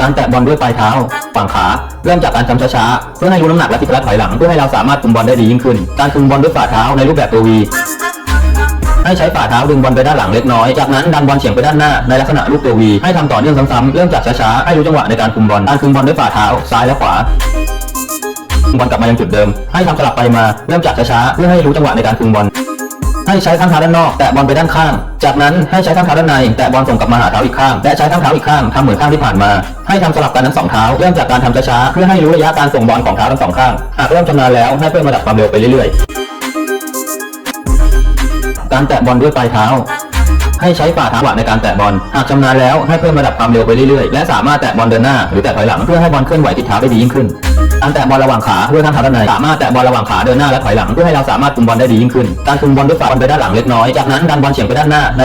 การแตะบอลด้วยปลายเท้าฝั่งขาเริ่มจากการทำช้าๆเพื่อให้รู้น้ำหนักและทิศทางถอยหลังเพื่อให้เราสามารถคุมบอลได้ดียิ่งขึ้น การคุมบอลด้วยฝ่าเท้าในรูปแบบตัววีให้ใช้ฝ่าเท้าดึงบอลไปด้านหลังเล็กน้อย จากนั้นดันบอลเฉียงไปด้านหน้าในลักษณะลูกตัววีให้ทำต่อเนื่องซ้ำๆเริ่มจากช้าๆให้รู้จังหวะในการคุมบอลการคุมบอลด้วยฝ่าเท้าซ้ายและขวาคุมบอลกลับมายังจุดเดิม ให้ทำสลับไปมาเริ่มจากช้าๆเพื่อให้รู้จังหวะในการคุมบอล ให้ใช้ข้างเท้าด้านนอกแตะบอลไปด้านข้าง จากนั้นให้ใช้ข้างเท้าด้านในแตะบอลส่งกลับมาหาเท้าอีกข้างและใช้ข้างเท้าอีกข้างทำเหมือนข้างที่ผ่านมา ให้ทำสลับกันทั้งสองเท้าเริ่มจากการทำช้าๆเพื่อให้รู้ระยะการส่งบอลของเท้าทั้งสองข้างหากเริ่มชำนาญแล้วให้เพิ่มระดับความเร็วไปเรื่อยๆ การแตะบอลด้วยปลายเท้า ให้ใช้ฝ่าเท้าขวาในการแตะบอล หากชำนาญแล้วให้เพิ่มระดับความเร็วไปเรื่อยๆ และสามารถแตะบอลเดินหน้าหรือแตะถอยหลังเพื่อให้บอลเคลื่อนไหวทิศเท้าได้ดียิ่งขึ้น การแตะบอลระหว่างขาด้วยข้างเท้าด้านในสามารถแตะบอลระหว่างขาเดินหน้าและถอยหลังเพื่อให้เราสามารถคุมบอลได้ดียิ่งขึ้น การคุมบอลด้วยฝ่าบอลไปด้านหลังเล็กน้อย จากนั้นดันบอลเฉียงไปด้านหน้า